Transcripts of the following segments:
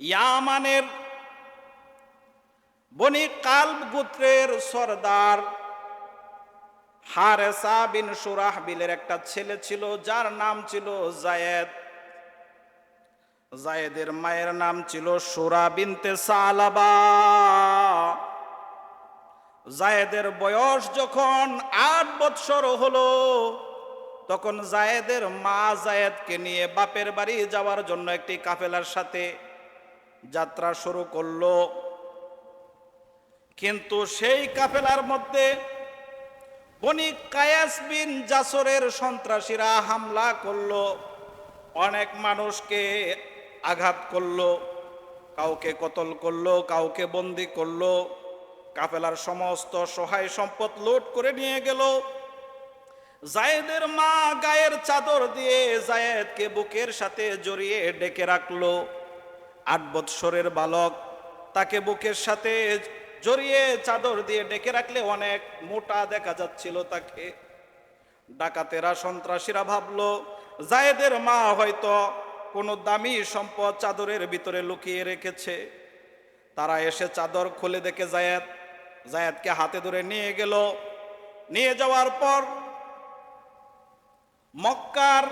ইয়ামানের বনি কালব গোত্রের সর্দার হারেসা বিন সুরাহ বিলের একটা ছেলে ছিল, যার নাম ছিল জায়েদ। জায়েদের মায়ের নাম ছিল সুরা বিনতে সালাবা। জায়েদের বয়স যখন আট বৎসর হলো, তখন জায়েদের মা জায়েদকে নিয়ে বাপের বাড়ি যাওয়ার জন্য একটি কাফেলার সাথে যাত্রা শুরু করল। কিন্তু সেই কাফেলার মধ্যে বনি কায়াস বিন জাসরের সন্ত্রাসীরা হামলা করল। অনেক মানুষকে আঘাত করল, কাউকে কতল করল, কাউকে বন্দি করল। কাফেলার সমস্ত সহায় সম্পদ লুট করে নিয়ে গেল। জায়েদের মা গায়ের চাদর দিয়ে জায়েদকে বুকের সাথে জড়িয়ে ডেকে রাখল। আট বৎসরের বালক। তাকে বুকের সাথে জড়িয়ে চাদর দিয়ে ডেকে রাখলে অনেক মোটা দেখা যাচ্ছিল তাকে। ডাকাতেরা সন্ত্রাসীরা ভাবলো, জায়েদের মা হয়তো কোনো দামি সম্পদ চাদরের ভিতরে লুকিয়ে রেখেছে। তারা এসে চাদর খুলে দেখে জায়েদ। জায়েদকে হাতে ধরে নিয়ে গেল। নিয়ে যাওয়ার পর মক্কার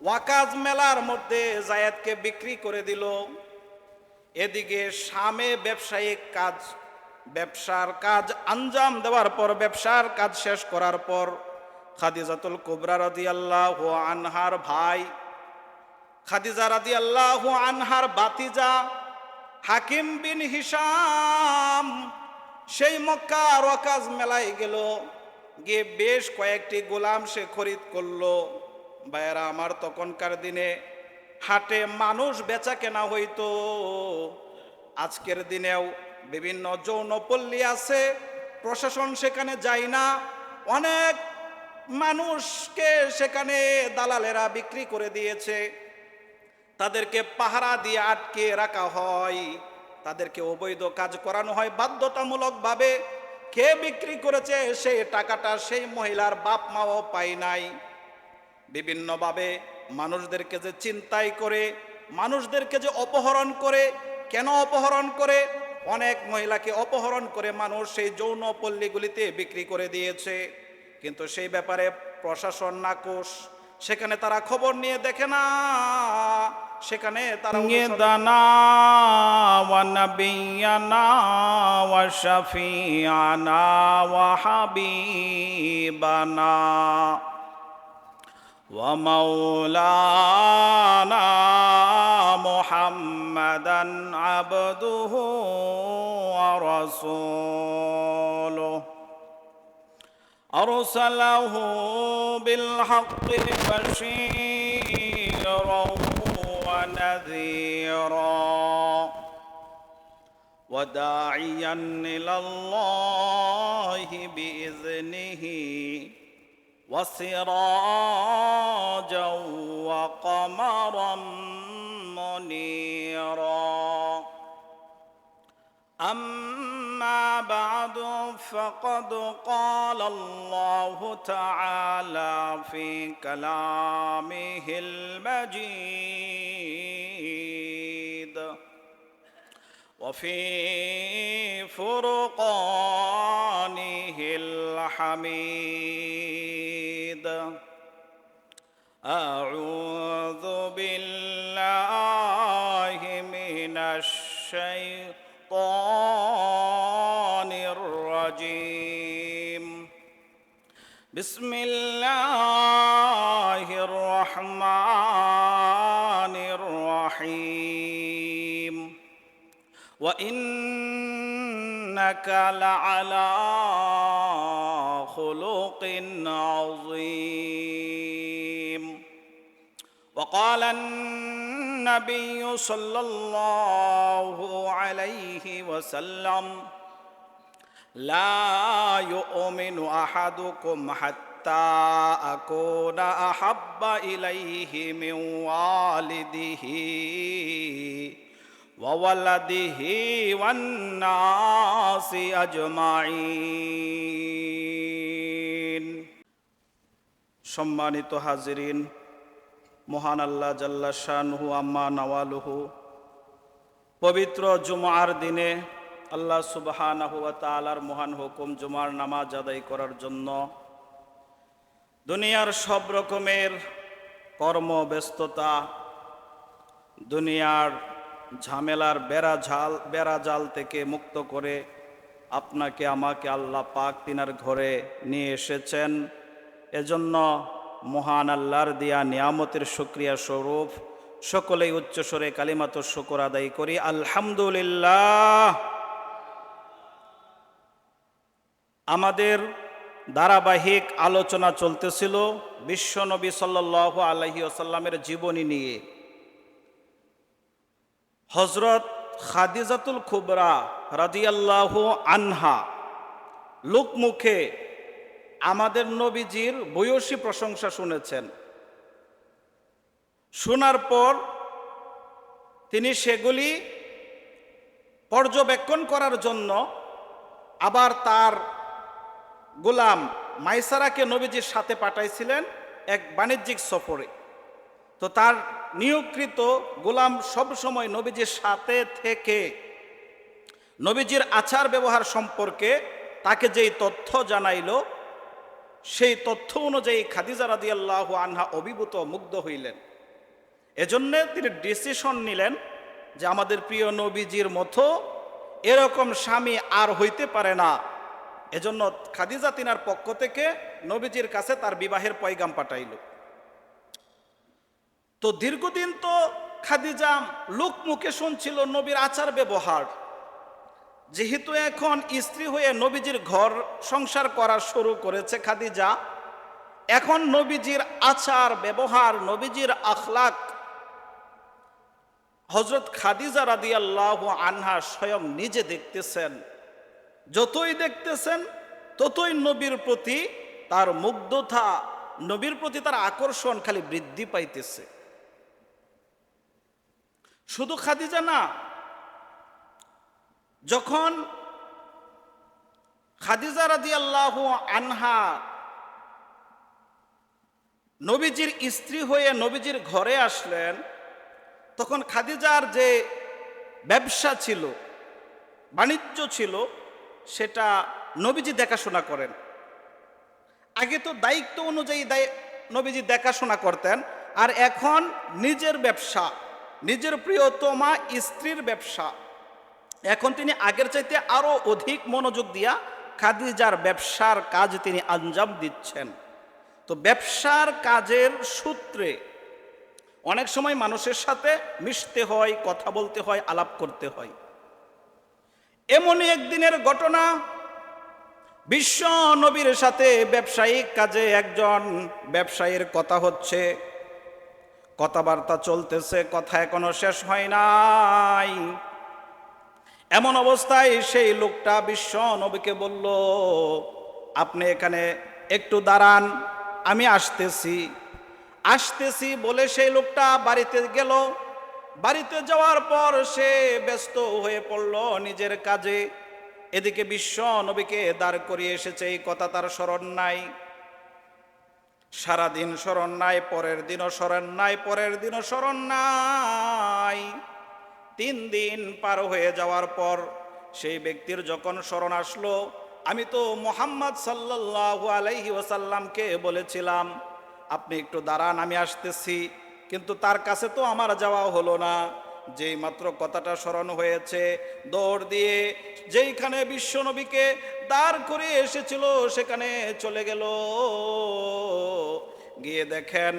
ওয়াকাজ মেলার মধ্যে জায়েদকে বিক্রি করে দিল। এদিকে শামে ব্যবসায়িক কাজ, ব্যবসার কাজ আঞ্জাম দেওয়ার পর, ব্যবসার কাজ শেষ করার পর খাদিজাতুল কুবরা রাদি আল্লাহ আনহার ভাই, খাদিজা রাদি আল্লাহ আনহার বাতিজা হাকিম বিন হিসাম সেই মক্কা আর ওয়াকাজ মেলায় গেল। গিয়ে বেশ কয়েকটি গোলাম সে খরিদ করল। ভাইয়েরা, আমার তখনকার দিনে হাটে মানুষ বেচা কেনা হইতো। আজকের দিনেও বিভিন্ন যৌনপল্লী আছে, প্রশাসন সেখানে যায় না। অনেক মানুষকে সেখানে দালালেরা বিক্রি করে দিয়েছে। তাদেরকে পাহারা দিয়ে আটকে রাখা হয়। তাদেরকে অবৈধ কাজ করানো হয় বাধ্যতামূলকভাবে। কে বিক্রি করেছে সেই টাকাটা সেই মহিলার বাপ মাও পায় নাই। বিভিন্নভাবে মানুষদেরকে যে চিন্তাই করে মানুষদেরকে যে অপহরণ করে কেন অপহরণ করে? অনেক মহিলাকে অপহরণ করে মানুষ সেই যৌন পল্লীগুলিতে বিক্রি করে দিয়েছে। কিন্তু সেই ব্যাপারে প্রশাসন নাকোষ সেখানে তারা খবর নিয়ে দেখে না। সেখানে তারা দানা ওয়ানাবিয়ানা ওয়া শাফিয়ানা ومولانا محمدا عبده ورسوله. أرسله بالحق بشيرا ونذيرا وداعيا إلى الله بإذنه وسراجا وقمرا منيرا. أما بعد فقد قال الله تعالى في كلامه المجيد. وفي فرقانه الحميد. أعوذ بالله من الشيطان الرجيم. بسم الله الرحمن الرحيم. وإنك لعلى خلق عظيم. وقال النبي صلى الله عليه وسلم لا يؤمن أحدكم حتى أكون أحب إليه من والده. وولده والناس اجمعين সম্মানিত হাজিরিন মহান আল্লাহ জাল্লা শাহু আম্মা নওয়ালুহু পবিত্র জুমার দিনে আল্লাহ সুবহানাহু ওয়া তাআলার মহান হুকুম জুমার নামাজ আদায় করার জন্য দুনিয়ার সব রকমের কর্মব্যস্ততা দুনিয়ার ঝামেলার বেড়া ঝাল, বেড়া জাল থেকে মুক্ত করে আপনাকে, আমাকে আল্লাহ পাক তিনার ঘরে নিয়ে এসেছেন। এজন্য মহান আল্লাহর দিয়া নিয়ামতের শুক্রিয়া স্বরূপ। সকলেই উচ্চস্বরে কালিমাত শুকর আদায় করি। আলহামদুলিল্লাহ। আমাদের ধারাবাহিক আলোচনা চলতেছিল বিশ্বনবী সাল্লাহ আলহি আসাল্লামের জীবনী নিয়ে। হজরত খাদিজাতুল খুবরা রাদিয়াল্লাহু আনহা লোকমুখে আমাদের নবীজির বয়সী প্রশংসা শুনেছেন। শোনার পর তিনি সেগুলি পর্যবেক্ষণ করার জন্য আবার তার গোলাম মাইসারাকে নবীজির সাথে পাঠাইছিলেন এক বাণিজ্যিক সফরে। তো তার নিয়োগকৃত গোলাম সবসময় নবীজির সাথে থেকে। নবীজির আচার ব্যবহার সম্পর্কে তাকে যেই তথ্য জানাইল, সেই তথ্য অনুযায়ী খাদিজা রাদিয়াল্লাহু আনহা অভিভূত মুগ্ধ হইলেন। এজন্যে তিনি ডিসিশন নিলেন যে আমাদের প্রিয় নবীজির মতো এরকম স্বামী আর হইতে পারে না। এজন্য খাদিজা তিনার পক্ষ থেকে নবীজির কাছে তার বিবাহের পয়গাম পাঠাইল। তো দীর্ঘদিন তো খাদিজা লোক মুখে শুনছিল নবীর আচার ব্যবহার। যেহেতু এখন স্ত্রী হয়ে নবীজির ঘর সংসার করা শুরু করেছে খাদিজা, এখন নবীজির আচার ব্যবহার, নবীজির আখলাক। হজরত খাদিজা রাদিয়াল্লাহ আনহা স্বয়ং নিজে দেখতেছেন। যতই দেখতেছেন, ততই নবীর প্রতি তার মুগ্ধতা, নবীর প্রতি তার আকর্ষণ খালি বৃদ্ধি পাইতেছে। শুধু খাদিজা না, যখন খাদিজা আল্লাহ আনহা নবীজির স্ত্রী হয়ে নবীজির ঘরে আসলেন, তখন খাদিজার যে ব্যবসা ছিল, বাণিজ্য ছিল, সেটা নবীজি দেখাশোনা করেন। আগে তো দায়িত্ব অনুযায়ী নবীজি দেখাশোনা করতেন, আর এখন নিজের ব্যবসা নিজের প্রিয়তমা স্ত্রীর ব্যবসা। এখন তিনি আগের চাইতে আরও অধিক মনোযোগ দিয়া খাদিজার ব্যবসার কাজ তিনি আঞ্জাম দিচ্ছেন। তো ব্যবসার কাজের সূত্রে অনেক সময় মানুষের সাথে মিশতে হয়, কথা বলতে হয়, আলাপ করতে হয়। এমনই একদিনের ঘটনা, বিশ্ব নবীর সাথে ব্যবসায়িক কাজে একজন ব্যবসায়ীর কথা হচ্ছে। কথাবার্তা চলতেছে, কথা এখনও শেষ হয় নাই। এমন অবস্থায় সেই লোকটা বিশ্ব নবীকে বলল, আপনি এখানে একটু দাঁড়ান, আমি আসতেছি। আসতেছি বলে সেই লোকটা বাড়িতে গেল। বাড়িতে যাওয়ার পর সে ব্যস্ত হয়ে পড়ল নিজের কাজে। এদিকে বিশ্ব নবীকে দাঁড় করিয়ে এসেছে, এই কথা তার স্মরণ নাই। সারাদিন স্মরণ নাই, পরের দিনও স্মরণ নাই, পরের দিনও স্মরণ নাই। তিন দিন পার হয়ে যাওয়ার পর সেই ব্যক্তির যখন স্মরণ আসলো, আমি তো মোহাম্মদ সাল্লাল্লাহু আলাইহি ওসাল্লামকে বলেছিলাম, আপনি একটু দাঁড়ান, আমি আসতেছি। কিন্তু তার কাছে তো আমার যাওয়া হলো না। যেই মাত্র কথাটা স্মরণ হয়েছে, দৌড় দিয়ে যেইখানে বিশ্বনবীকে দাঁড় করে এসেছিল, সেখানে চলে গেল। গিয়ে দেখেন,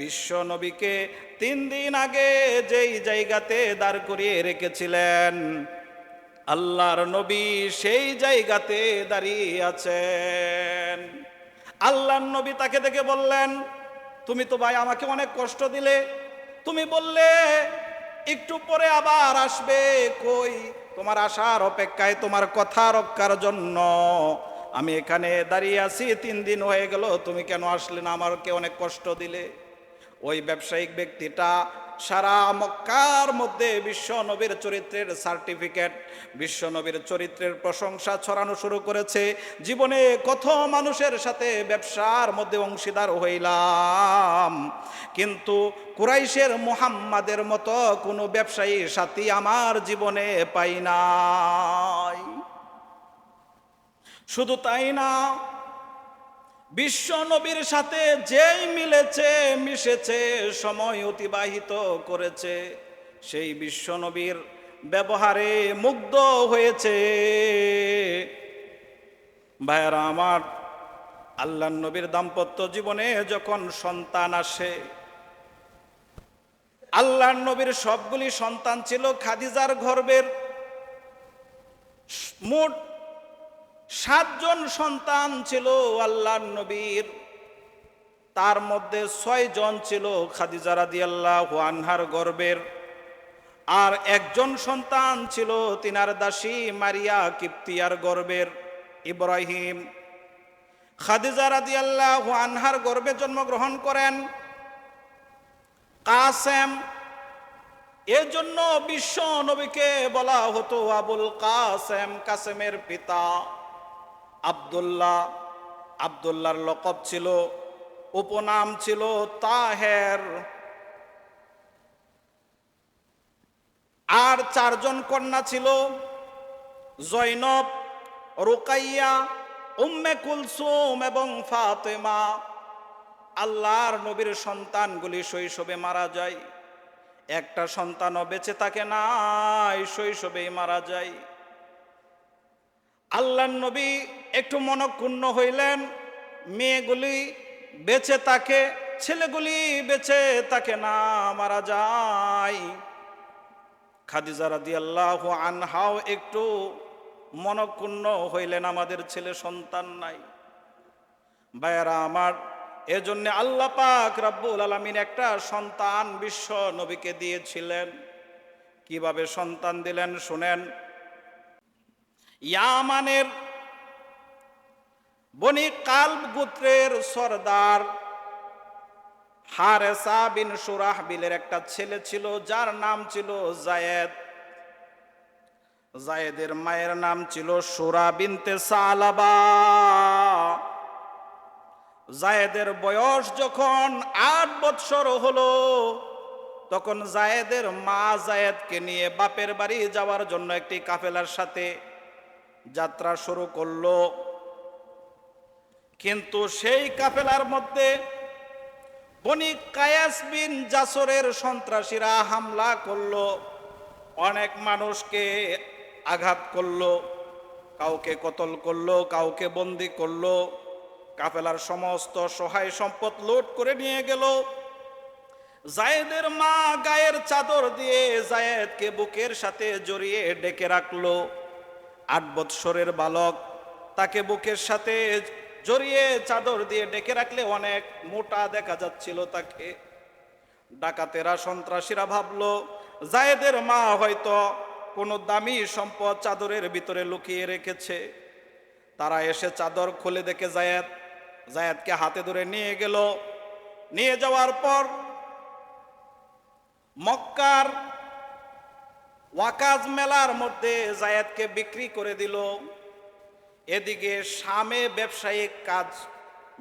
বিশ্ব নবীকে তিন দিন আগে যেই জায়গাতে দাঁড় করিয়ে রেখেছিলেন, আল্লাহর নবী সেই জায়গাতে দাঁড়িয়ে আছেন। আল্লাহর নবী তাকে দেখে বললেন, তুমি তো ভাই আমাকে অনেক কষ্ট দিলে। তুমি বললে একটু পরে আবার আসবে। কই? তোমার আসার অপেক্ষায় তোমার কথা রক্ষার জন্য। আমি এখানে দাঁড়িয়ে আছি, তিন দিন হয়ে গেল, তুমি কেন আসলে না আমাকে অনেক কষ্ট দিলে? ওই ব্যবসায়িক ব্যক্তিটা সারা মক্কার মধ্যে বিশ্ব নবীর চরিত্রের সার্টিফিকেট, বিশ্ব নবীর চরিত্রের প্রশংসা ছড়ানো শুরু করেছে। জীবনে কত মানুষের সাথে ব্যবসার মধ্যে অংশীদার হইলাম, কিন্তু কুরাইশের মুহাম্মাদের মতো কোনো ব্যবসায়ী সাথী আমার জীবনে পাই নাই। শুধু তাই না বিশ্ব নবীর সাথে যেই মিলেছে, মিশেছে, সময় অতিবাহিত করেছে, সেই বিশ্ব নবীর ব্যবহারে মুগ্ধ হয়েছে। ভাইয়ারা আমার আল্লাহ নবীর দাম্পত্য জীবনে যখন সন্তান আসে আল্লাহ নবীর সবগুলি সন্তান ছিল খাদিজার গর্বের। মোট সাতজন সন্তান ছিল আল্লাহ নবীর। তার মধ্যে ছয় জন ছিল খাদিজা রাদিয়াল্লাহু আনহার গর্বের। আর একজন সন্তান ছিল তিনার দাসী মারিয়া কিপ্তিয়ার গর্বের, ইব্রাহিম। খাদিজা রাদিয়াল্লাহু আনহার গর্বে জন্মগ্রহণ করেন কাসেম। এজন্য বিশ্ব নবীকে বলা হতো আবুল কাসেম, কাসেমের পিতা। আব্দুল্লাহ, আব্দুল্লাহর লকব ছিল, উপনাম ছিল তাহের। আর চারজন কন্যা ছিল, জৈনব, রুকাইয়া, উম্মে কুলসুম এবং ফাতেমা। আল্লাহর নবীর সন্তানগুলি শৈশবে মারা যায়। একটা সন্তানও বেঁচে থাকে নাই, শৈশবেই মারা যায়। আল্লাহ নবী একটু মনক্ষুণ্ণ হইলেন, মেয়েগুলি বেঁচে তাকে ছেলেগুলি বেঁচে তাকে না, মারা যায়। খাদিজা রাদি আল্লাহ আনহাও একটু মনক্ষুণ্ণ হইলেন, আমাদের ছেলে সন্তান নাই। বায়ারা আমার, এজন্য আল্লাহ পাক রাব্বুল আলামিন একটা সন্তান বিশ্ব নবীকে দিয়েছিলেন। কীভাবে সন্তান দিলেন, শুনেন। ইয়ামানের বনি কালব গোত্রের সর্দার হারেসা বিন সুরাহ বিলের একটা ছেলে ছিল, যার নাম ছিল জায়েদ। জায়েদের মায়ের নাম ছিল সুরা বিনতে সালাবা। জায়েদের বয়স যখন আট বৎসর হলো, তখন জায়েদের মা জায়েদকে নিয়ে বাপের বাড়ি যাওয়ার জন্য একটি কাফেলার সাথে যাত্রা শুরু করল। কিন্তু সেই কাফেলার মধ্যে বনি কায়াস বিন জাসরের সন্ত্রাসীরা হামলা করল। অনেক মানুষকে আঘাত করল, কাউকে কতল করল, কাউকে বন্দি করল। কাফেলার সমস্ত সহায় সম্পদ লুট করে নিয়ে গেল। জায়েদের মা গায়ের চাদর দিয়ে জায়েদকে বুকের সাথে জড়িয়ে ডেকে রাখল। আট বৎসরের বালক। তাকে বুকের সাথে জড়িয়ে চাদর দিয়ে ডেকে রাখলে অনেক মোটা দেখা যাচ্ছিল তাকে। ডাকাতেরা সন্ত্রাসীরা ভাবলো, জায়েদের মা হয়তো কোনো দামি সম্পদ চাদরের ভিতরে লুকিয়ে রেখেছে। তারা এসে চাদর খুলে দেখে জায়েদ। জায়েদকে হাতে ধরে নিয়ে গেল। নিয়ে যাওয়ার পর মক্কার ওয়াকাজ মেলার মধ্যে জায়েদকে বিক্রি করে দিল। এদিকে শামে ব্যবসায়িক কাজ,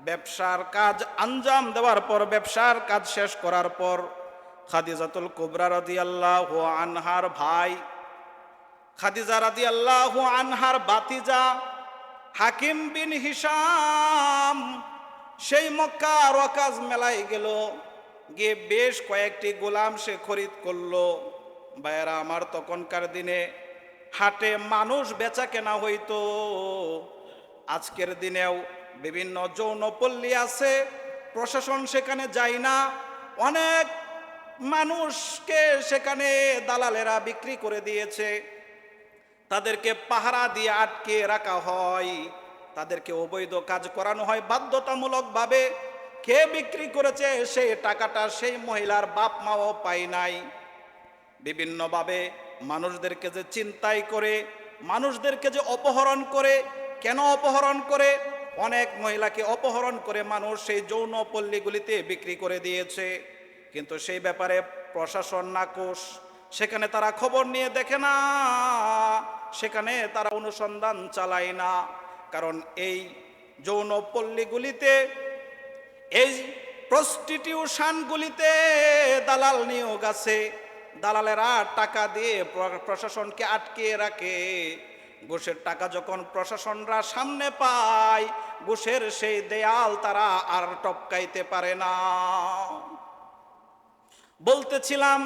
ব্যবসার কাজ আঞ্জাম দেওয়ার পর, ব্যবসার কাজ শেষ করার পর খাদিজাতুল কুবরা রাদি আল্লাহ আনহার ভাই, খাদিজা রাদি আল্লাহ আনহার বাতিজা হাকিম বিন হিসাম সেই মক্কা আর ওয়াকাজ মেলায় গেল। গিয়ে বেশ কয়েকটি গোলাম সে খরিদ করল। ভাইয়েরা, আমার তখনকার দিনে হাটে মানুষ বেচা কেনা হইতো। আজকের দিনেও বিভিন্ন যৌনপল্লী আছে, প্রশাসন সেখানে যায় না। অনেক মানুষকে সেখানে দালালেরা বিক্রি করে দিয়েছে। তাদেরকে পাহারা দিয়ে আটকে রাখা হয়। তাদেরকে অবৈধ কাজ করানো হয় বাধ্যতামূলকভাবে। কে বিক্রি করেছে সেই টাকাটা সেই মহিলার বাপ মাও পায় নাই। বিভিন্নভাবে মানুষদেরকে যে চিন্তাই করে, মানুষদেরকে যে অপহরণ করে, কেন অপহরণ করে? অনেক মহিলাকে অপহরণ করে মানুষ সেই যৌন পল্লীগুলিতে বিক্রি করে দিয়েছে। কিন্তু সেই ব্যাপারে প্রশাসন নাকোশ। সেখানে তারা খবর নিয়ে দেখে না, সেখানে তারা অনুসন্ধান চালায় না। কারণ এই যৌন পল্লীগুলিতে, এই প্রস্টিটিউশনগুলিতে দালাল নিয়োগ আছে। দালালেরা টাকা দিয়ে প্রশাসনকে আটকিয়ে রাখে। ঘুষের টাকা যখন প্রশাসনরা সামনে পায়, ঘুষের সেই দেয়াল তারা আর টপকাইতে পারে না। বলতেছিলাম,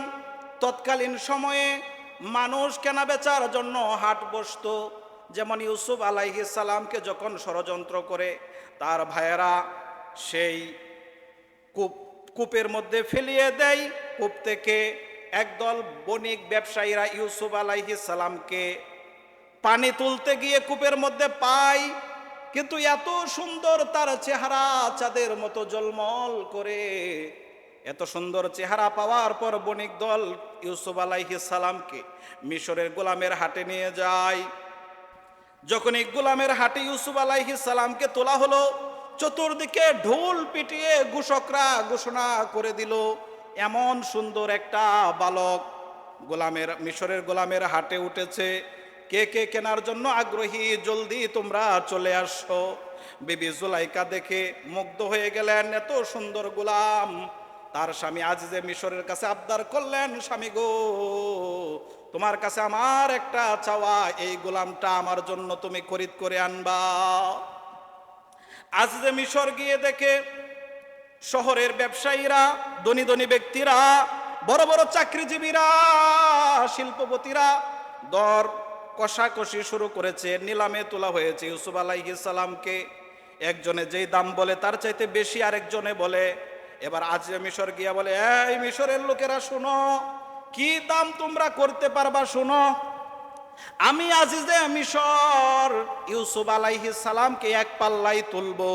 তৎকালীন সময়ে মানুষ কেনা বেচার জন্য হাট বসতো। যেমন ইউসুফ আলাইহিস সালামকে যখন ষড়যন্ত্র করে, তার ভাইয়েরা সেই কূপ কূপের মধ্যে ফেলিয়ে দেয়। কূপ থেকে একদল বণিক ব্যবসায়ীরা ইউসুফ আলাইহিস সালামকে পানি তুলতে গিয়ে কূপের মধ্যে পায়, কিন্তু এত সুন্দর তার চেহারা চাঁদের মতো জলমল করে। এত সুন্দর চেহারা পাওয়ার পর বণিক দল ইউসুফ আলাইহিস সালামকে মিশরের গোলামের হাটে নিয়ে যায়। যখন এই গোলামের হাটে ইউসুফ আলাইহিস সালামকে তোলা হলো, চতুর্দিকে ঢোল পিটিয়ে ঘোষকরা ঘোষণা করে দিল এমন সুন্দর একটা বালক গোলামের, মিশরের গোলামের হাটে উঠেছে। কে কে কেনার জন্য আগ্রহী? জলদি তোমরা চলে আসো। বিবি জুলাইকা দেখে মুগ্ধ হয়ে গেলেন, এত সুন্দর গোলাম। তার স্বামী আজিজে মিশরের কাছে আবদার করলেন, স্বামী গো, তোমার কাছে আমার একটা চাওয়া, এই গোলামটা আমার জন্য তুমি খরিদ করে আনবা। আজিজে মিশর গিয়ে দেখে শহরের ব্যবসায়ীরা, ধনী ধনী ব্যক্তিরা, বড় বড় চাকরিজীবীরা, শিল্পপতিরা দর কষাকষি শুরু করেছে, নিলামে তোলা হয়েছে। ইউসুফ সালামকে একজনে যেই দাম বলে, তার চাইতে বেশি আরেকজনে বলে। এবার আজ মিশর গিয়া বলে, এই মিশরের লোকেরা শুনো, কি দাম তোমরা করতে পারবা শুনো? আমি আজিজে মিশর ইউসুফ আলাইহিস সালামকে এক পাল্লাই তুলবো,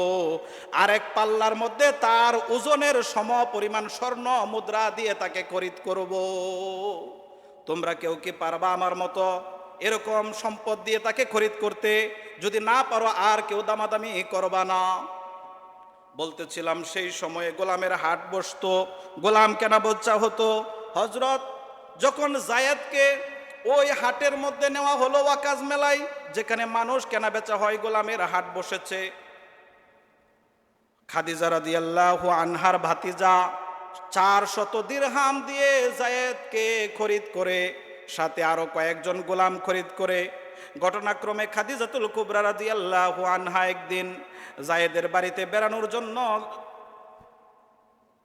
আর এক পাল্লার মধ্যে তার ওজনের সম পরিমাণ স্বর্ণ মুদ্রা দিয়ে তাকে খরিদ করব। তোমরা কেউ কি পারবা আমার মতো এরকম সম্পদ দিয়ে তাকে খরিদ করতে? যদি না পারো, আর কেউ দামাদামি করবা না। বলতেছিলাম, সেই সময়ে গোলামের হাট বসতো। গোলাম কেনা বচ্চা হতো। হজরত যখন জায়েদকে ওই হাটের মধ্যে নেওয়া হলো ওয়াকাজ মেলায়, যেখানে মানুষ কেনা বেচা হয় গোলামের হাট বসেছে। খাদিজা রাদিয়াল্লাহু আনহার ভাতিজা চার শত দিরহাম দিয়ে জায়েদকে খরিদ করে, সাথে আরও কয়েকজন গোলাম খরিদ করে। ঘটনাক্রমে খাদিজাতুল কুবরা রাদিয়াল্লাহু আনহা একদিন জায়েদের বাড়িতে বেড়ানোর জন্য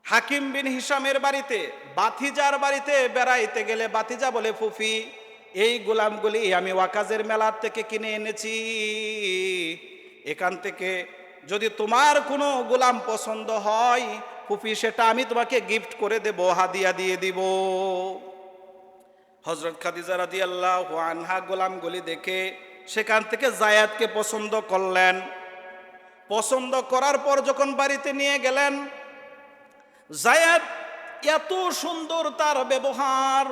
হাকিম বিন হিসামের বাড়িতে বাতিজার বাড়িতে বেড়াইতে গেলে বাতিজা বলে, ফুফি এই গোলামগুলি আমি ওয়াকাজের মেলার থেকে কিনে এনেছি। এখান থেকে যদি তোমার কোনো গোলাম পছন্দ হয় ফুফি সেটা আমি তোমাকে গিফট করে দেব, হাদিয়া দিয়ে দিব। হজরত খাদিজা রাদি আল্লাহ আনহা গোলামগুলি দেখে সেখান থেকে জায়াতকে পছন্দ করলেন। পছন্দ করার পর যখন বাড়িতে নিয়ে গেলেন জায়াত এত সুন্দর তার ব্যবহার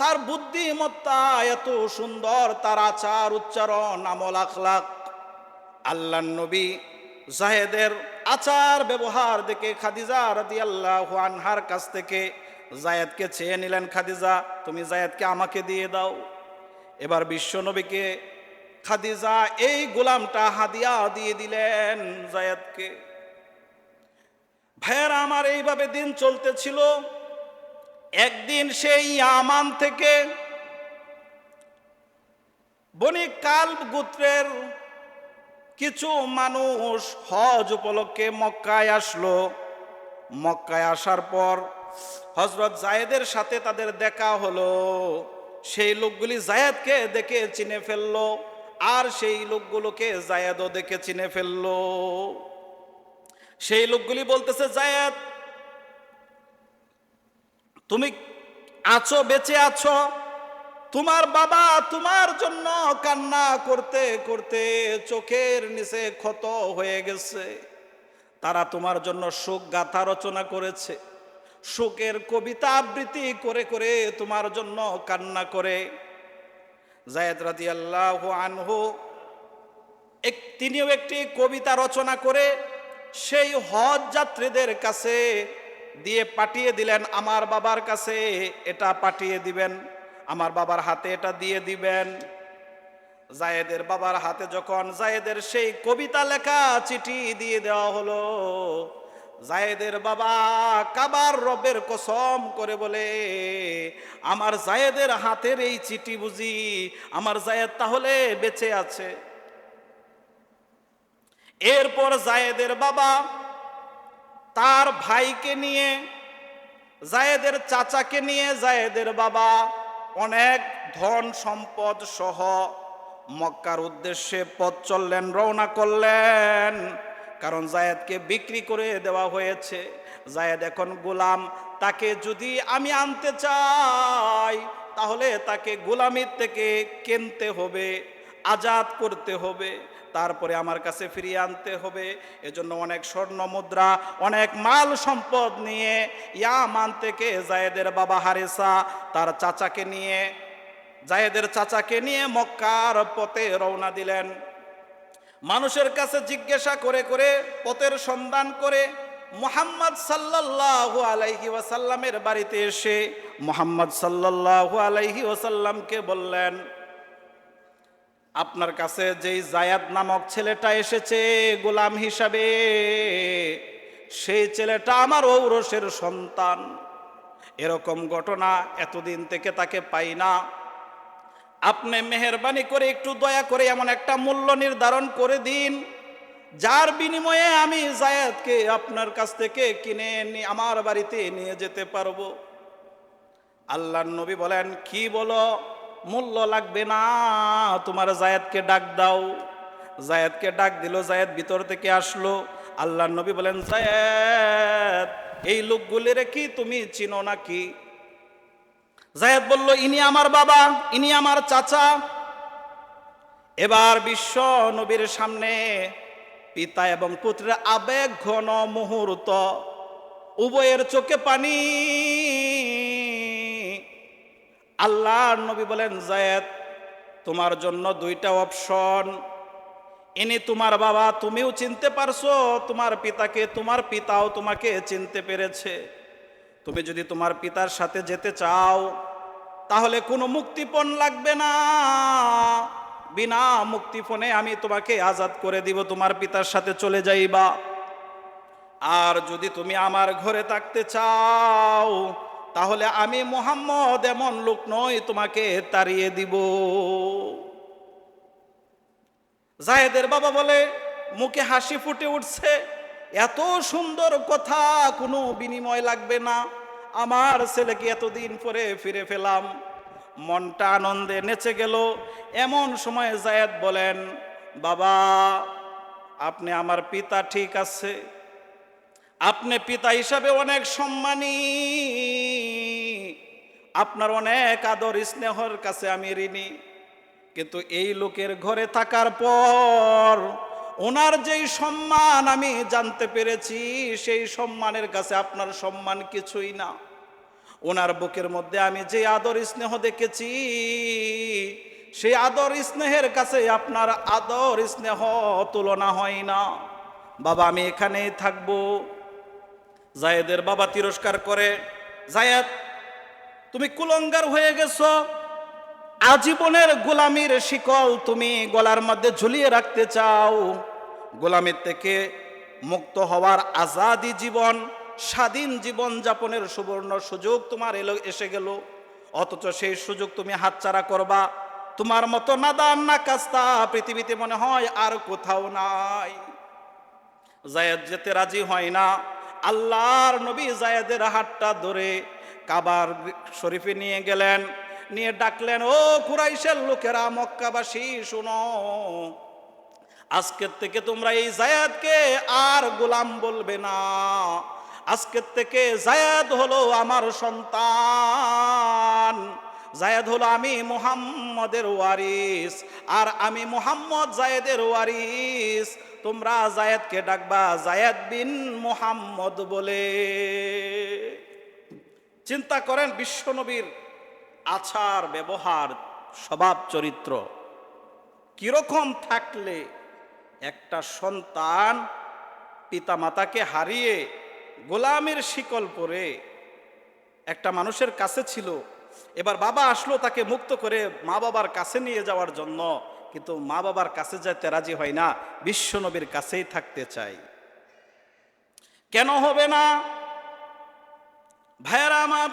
তার বুদ্ধিমত্তা এত সুন্দর, তার আচার, উচ্চারণ, আমল আখলাক আল্লাহ নবী জাহেদের আচার ব্যবহার দেখে খাদিজা রাদি আল্লাহ আনহার কাছ থেকে জায়েদকে চেয়ে নিলেন, খাদিজা, তুমি জায়েদকে আমাকে দিয়ে দাও। এবার বিশ্ব নবীকে খাদিজা এই গোলামটা হাদিয়া দিয়ে দিলেন জায়েদকে। ভাইয়েরা, আমার এইভাবে দিন চলতেছিল। একদিন সেই আমান থেকে বণিক কাল গোত্রের কিছু মানুষ হজ উপলক্ষে মক্কায় আসলো। মক্কায় আসার পর হজরত জায়েদের সাথে তাদের দেখা হলো। সেই লোকগুলি জায়েদকে দেখে চিনে ফেলল আর সেই লোকগুলোকে জায়েদও দেখে চিনে ফেলল। সেই লোকগুলি বলতেছে, জায়েদ তুমি আছো, বেঁচে আছো। তোমার বাবা তোমার জন্য কান্না করতে করতে চোখের নিচে ক্ষত হয়ে গেছে। তারা তোমার জন্য শোক গাথা রচনা করেছে। শোকের কবিতা আবৃত্তি করে করে তোমার জন্য কান্না করে। জায়দ রাজি আল্লাহ আনহু এক, তিনিও একটি কবিতা রচনা করে, সেই হজ যাত্রীদের কাছে দিয়ে পাঠিয়ে দিলেন আমার বাবার কাছে, এটা পাঠিয়ে দিবেন। আমার বাবার হাতে এটা দিয়ে দিবেন। জায়েদের বাবার হাতে যখন জায়েদের সেই কবিতা লেখা চিঠি দিয়ে দেওয়া হলো, জায়েদের বাবা কাবার রবের কসম করে বলে, আমার জায়েদের হাতের এই চিঠি বুঝি, আমার জায়েদ তাহলে বেঁচে আছে। এরপর জায়েদের বাবা তার ভাইকে নিয়ে, জায়েদের চাচাকে নিয়ে, জায়েদের বাবা অনেক ধন সম্পদ সহ মক্কার উদ্দেশ্যে পথ চললেন, রওনা করলেন। কারণ জায়েদকে বিক্রি করে দেওয়া হয়েছে। জায়েদ এখন গোলাম। তাকে যদি আমি আনতে চাই, তাহলে তাকে গোলামির থেকে কিনতে হবে, আজাদ করতে হবে। তারপরে আমার কাছে ফিরিয়ে আনতে হবে। এজন্য অনেক স্বর্ণ মুদ্রা, অনেক মাল সম্পদ নিয়ে ইয়ামান থেকে জায়েদের বাবা হারেসা তার চাচাকে নিয়ে, জায়েদের চাচাকে নিয়ে মক্কার পথে রওনা দিলেন। মানুষের কাছে জিজ্ঞাসা করে করে, পথের সন্ধান করে মোহাম্মদ সাল্লাল্লাহু আলাইহি ওয়াসাল্লামের বাড়িতে এসে মোহাম্মদ সাল্লাল্লাহু আলাইহি ওয়াসাল্লামকে বললেন আপনার কাছে যেই জায়াদ নামক ছেলেটা এসেছে গোলাম হিসাবে, সেই ছেলেটা আমার ঔরসের সন্তান। এরকম ঘটনা এতদিন থেকে তাকে পাই না। আপনি মেহরবানি করে একটু দয়া করে এমন একটা মূল্য নির্ধারণ করে দিন, যার বিনিময়ে আমি জায়াদকে আপনার কাছ থেকে কিনে আমার বাড়িতে নিয়ে যেতে পারব। আল্লাহ নবী বলেন, কি বলো? মূল্য লাগবে না, তোমার জায়েদকে ডাক দাও। জায়েদকে ডাক দিল, জায়েদ ভিতর থেকে আসলো। আল্লাহ নবী বলেন, জায়েদ, এই লোকগুলিরে কি তুমি চিনো নাকি? জায়েদ বলল, ইনি আমার বাবা, ইনি আমার চাচা। এবার বিশ্ব নবীর সামনে পিতা এবং পুত্রের আবেগ ঘন মুহূর্ত, উভয়ের চোখে পানি। আল্লাহর নবী বলেন, জায়েদ, তোমার জন্য দুইটা অপশন। ইনি তোমার বাবা, তুমিও চিনতে পারছ, তোমার পিতাকে, তোমার পিতাও তোমাকে চিনতে পেরেছে। তুমি যদি তোমার পিতার সাথে যেতে চাও, তাহলে কোনো মুক্তিপণ লাগবে না। বিনা মুক্তিপণে আমি তোমাকে আজাদ করে দিব, তোমার পিতার সাথে চলে যাইবা। আর যদি তুমি আমার ঘরে থাকতে চাও তাহলে আমি মোহাম্মদ এমন লোক নই তোমাকে তাড়িয়ে দিব। জাহেদের বাবা বলে, মুখে হাসি ফুটে উঠছে। এত সুন্দর কথা, কোনো বিনিময় লাগবে না। আমার ছেলেকে এতদিন পরে ফিরে পেলাম। মনটা আনন্দে নেচে গেল। এমন সময় জায়েদ বলেন, বাবা, আপনি আমার পিতা ঠিক আছে। আপনি পিতা হিসাবে অনেক সম্মানী। আপনার অনেক আদর স্নেহর কাছে আমি ঋণী। কিন্তু এই লোকের ঘরে থাকার পর ওনার যেই সম্মান আমি জানতে পেরেছি, সেই সম্মানের কাছে আপনার সম্মান কিছুই না। ওনার বুকের মধ্যে আমি যে আদর স্নেহ দেখেছি, সেই আদর স্নেহের কাছে আপনার আদর স্নেহ তুলনা হয় না। বাবা, আমি এখানেই থাকব। জায়েদের বাবা তিরস্কার করে, জায়েদ, তুমি কুলঙ্গার হয়ে গেছো। আজীবনের গোলামির শিকল তুমি গলার মধ্যে ঝুলিয়ে রাখতে চাও। গোলামের থেকে মুক্ত হওয়ার আজাদি জীবন, স্বাধীন জীবন যাপনের সুবর্ণ সুযোগ তোমার এলো, এসে গেল। অথচ সেই সুযোগ তুমি হাতছাড়া করবা। তোমার মতো নাদান না কাস্তা পৃথিবীতে মনে হয় আর কোথাও নাই। জায়েদ যেতে রাজি হয় না। আল্লাহর নবী জায়েদের হাতটা ধরে কাবার শরীফে নিয়ে গেলেন, নিয়ে ডাকলেন, ও কুরাইশের লোকেরা, মক্কাবাসী, শুনো, আজকের থেকে তোমরা এই জায়াদকে আর গোলাম বলবে না। আজকের থেকে জায়াদ হলো আমার সন্তান। জায়েদ হলো আমি মুহাম্মদের ওয়ারিস, আর আমি মুহাম্মদ জায়েদের ওয়ারিস। তোমরা জায়েদকে ডাকবা, জায়েদ বিন মোহাম্মদ বলে। চিন্তা করেন বিশ্বনবীর আচার, ব্যবহার, স্বভাব, চরিত্র। কীরকম থাকলে একটা সন্তান পিতামাতাকে হারিয়ে গোলামের শিকল পরে একটা মানুষের কাছে ছিল, এবার বাবা আসলো তাকে মুক্ত করে মা বাবার কাছে নিয়ে যাওয়ার জন্য। কিন্তু মা বাবার কাছে যেতে রাজি হয় না বিশ্বনবীর কাছেই থাকতে চাই। কেন হবে না? ভাইয়ারা আমার